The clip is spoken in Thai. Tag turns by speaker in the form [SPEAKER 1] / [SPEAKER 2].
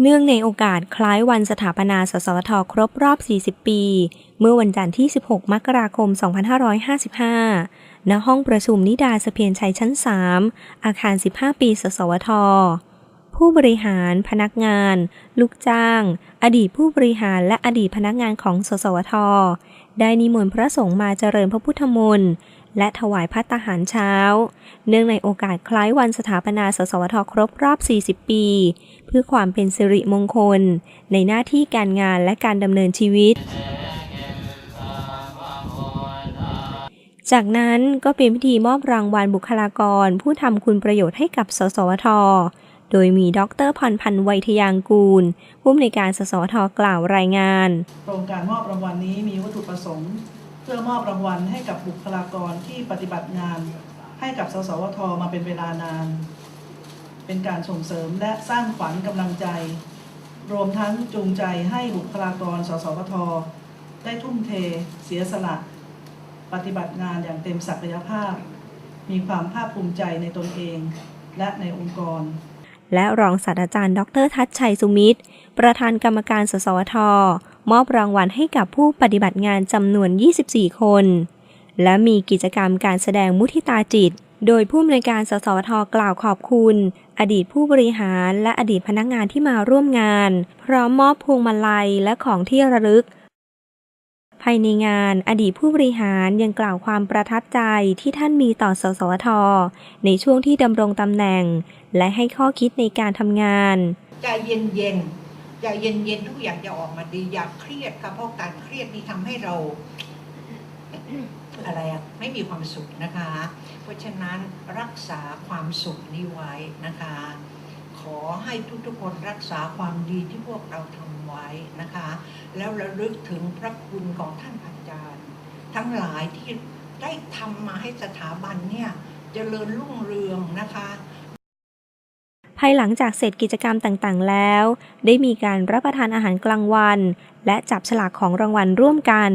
[SPEAKER 1] เนื่องในโอกาสคล้ายวันสถาปนาสสทครบรอบ 40 ปี เมื่อวันจันทร์ที่ 16 มกราคม 2555 ณ ห้องประชุมนิดาสเพียรชัยชั้น 3 อาคาร 15 ปี สสวท ผู้บริหาร พนักงาน ลูกจ้าง อดีตผู้บริหารและอดีตพนักงานของ สสวท ได้นิมนต์พระสงฆ์มาเจริญพระพุทธมนต์ และถวายพัตตาหารเช้า เนื่องในโอกาสคล้ายวันสถาปนาสสวทครบรอบ 40 ปี เพื่อความเป็นสิริมงคล ในหน้าที่การงานและการดำเนินชีวิต จากนั้นก็เป็นพิธีมอบรางวัลบุคลากร ผู้ทำคุณประโยชน์ให้กับสสวทโดยมีดรพรพันธ์ไวยทยางกูล ผู้อำนวยการสสวทกล่าวรายงาน
[SPEAKER 2] โครงการมอบรางวัลนี้มีวัตถุประสงค์ เพื่อมอบรางวัลให้กับบุคลากรที่ปฏิบัติงาน ให้กับสสวทมาเป็นเวลานาน เป็นการส่งเสริมและสร้างขวัญกำลังใจ รวมทั้งจูงใจให้บุคลากรสสวทได้ทุ่มเท เสียสละ ปฏิบัติงานอย่างเต็มศักยภาพ มีความภาคภูมิใจในตนเอง และในองค์กร
[SPEAKER 1] และรองศาสตราจารย์ ดรทัชชัยสุมิตร ประธานกรรมการสสวท มอบรางวัลให้กับผู้ปฏิบัติงานจำนวน 24 คน และมีกิจกรรมการแสดงมุทิตาจิต โดยผู้อำนวยการสสวทกล่าวขอบคุณ อดีตผู้บริหารและอดีตพนักงานที่มาร่วมงาน พร้อมมอบพวงมาลัยและของที่ระลึก ภายในงานอดีตผู้บริหารยังกล่าวความประทับใจที่ท่านมีต่อสสวทในช่วงที่ดำรงตำแหน่ง และให้ข้อคิดในการทำงาน
[SPEAKER 3] ใจเย็นเย็นๆ ใจเย็นเย็นๆทุกอย่างจะออกมาดีอย่าเครียดค่ะเพราะการเครียดนี่ทำให้เราอะไรอะไม่มีความสุขนะคะ เพราะฉะนั้นรักษาความสุขนี้ไว้นะคะ ขอให้ทุกๆคนรักษาความดีที่พวกเราทำไว้นะคะ แล้วระลึกถึงพระคุณของท่านอาจารย์ ทั้งหลายที่ได้ทำมาให้สถาบันเนี่ยเจริญรุ่งเรืองนะคะ
[SPEAKER 1] ภายหลังจากเสร็จกิจกรรมต่างๆ แล้ว ได้มีการรับประทานอาหารกลางวัน และจับฉลากของรางวัลร่วมกัน